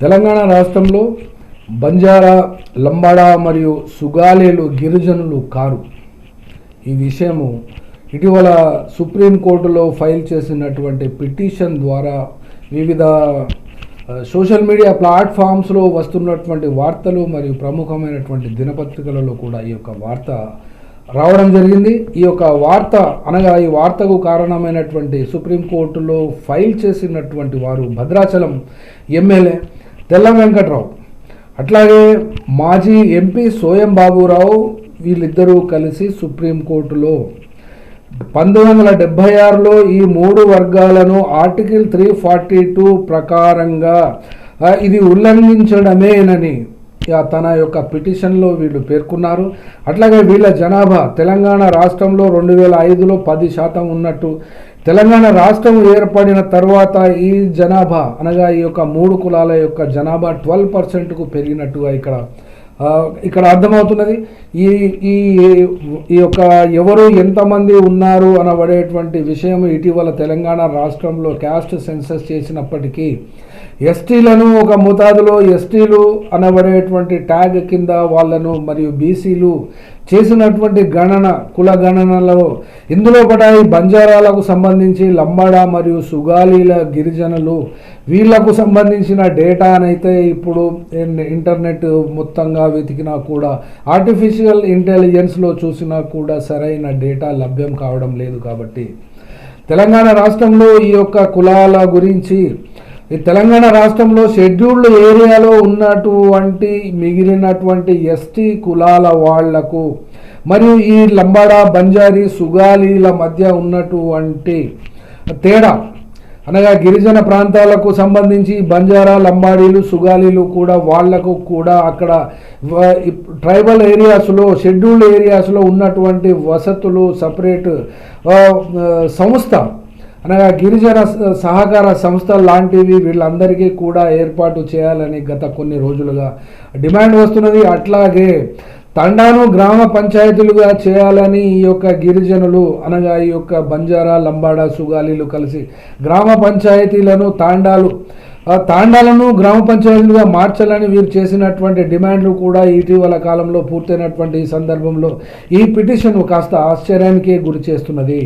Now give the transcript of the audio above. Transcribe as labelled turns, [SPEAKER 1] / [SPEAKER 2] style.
[SPEAKER 1] తెలంగాణ రాష్ట్రంలో బంజారా లంబాడా మరియు సుగాలేలు గిరిజనులు కారు. ఈ విషయము ఇటీవల సుప్రీంకోర్టులో ఫైల్ చేసినటువంటి పిటిషన్ ద్వారా వివిధ సోషల్ మీడియా ప్లాట్ఫామ్స్లో వస్తున్నటువంటి వార్తలు మరియు ప్రముఖమైనటువంటి దినపత్రికలలో కూడా ఈ యొక్క వార్త రావడం జరిగింది. ఈ యొక్క వార్త అనగా ఈ వార్తకు కారణమైనటువంటి సుప్రీంకోర్టులో ఫైల్ చేసినటువంటి వారు భద్రాచలం ఎమ్మెల్యే. తెల్ల వెంకట్రావు. అట్లాగే మాజీ ఎంపీ సోయం బాబురావు వీళ్ళిద్దరూ కలిసి సుప్రీంకోర్టులో పంతొమ్మిది వందల డెబ్భై ఆరులో ఈ మూడు వర్గాలను ఆర్టికల్ త్రీ ఫార్టీ టూ ప్రకారంగా ఇది ఉల్లంఘించడమేనని తన యొక్క పిటిషన్లో వీళ్ళు పేర్కొన్నారు. అట్లాగే వీళ్ళ జనాభా తెలంగాణ రాష్ట్రంలో రెండు వేల ఐదులో పది శాతం ఉన్నట్టు తెలంగాణ రాష్ట్రం ఏర్పడిన తర్వాత ఈ జనాభా అనగా ఈ యొక్క మూడు కులాల యొక్క జనాభా ట్వెల్వ్ పర్సెంట్కు పెరిగినట్టుగా ఇక్కడ ఇక్కడ అర్థమవుతున్నది ఈ ఈ ఈ యొక్క ఎవరు ఎంతమంది ఉన్నారు అనబడేటువంటి విషయం ఇటీవల తెలంగాణ రాష్ట్రంలో క్యాస్ట్ సెన్సస్ చేసినప్పటికీ ఎస్టీలను ఒక మోతాదులో ఎస్టీలు అనబడేటువంటి ట్యాగ్ కింద వాళ్ళను మరియు బీసీలు చేసినటువంటి గణన కుల గణనలో ఇందులో కూడా ఈ బంజారాలకు సంబంధించి లంబాడా మరియు సుగాలీల గిరిజనులు వీళ్ళకు సంబంధించిన డేటానైతే ఇప్పుడు ఇంటర్నెట్ మొత్తంగా వెతికినా కూడా ఆర్టిఫిషియల్ ఇంటెలిజెన్స్లో చూసినా కూడా సరైన డేటా లభ్యం కావడం లేదు కాబట్టి. తెలంగాణ రాష్ట్రంలో ఈ యొక్క కులాల గురించి ఈ తెలంగాణ రాష్ట్రంలో షెడ్యూల్డ్ ఏరియాలో ఉన్నటువంటి మిగిలినటువంటి ఎస్టీ కులాల వాళ్ళకు మరియు ఈ లంబాడా బంజారీ సుగాలీల మధ్య ఉన్నటువంటి తేడా. అనగా గిరిజన ప్రాంతాలకు సంబంధించి బంజారా లంబాడీలు సుగాలీలు కూడా వాళ్ళకు కూడా అక్కడ ట్రైబల్ ఏరియాస్లో షెడ్యూల్డ్ ఏరియాస్లో ఉన్నటువంటి వసతులు సపరేట్ సంస్థ. అనగా గిరిజన సహకార సంస్థ లాంటివి వీళ్ళందరికీ కూడా ఏర్పాటు చేయాలని గత కొన్ని రోజులుగా డిమాండ్ వస్తున్నది. అట్లాగే తండాను గ్రామ పంచాయతీలుగా చేయాలని ఈ యొక్క గిరిజనులు అనగా ఈ యొక్క బంజారా లంబాడా సుగాలీలు కలిసి గ్రామ పంచాయతీలను తాండాలు తాండాలను గ్రామ పంచాయతీలుగా మార్చాలని వీరు చేసినటువంటి డిమాండ్లు కూడా ఇటీవల కాలంలో పూర్తయినటువంటి ఈ సందర్భంలో ఈ పిటిషన్ కాస్త ఆశ్చర్యానికే గురి చేస్తున్నది.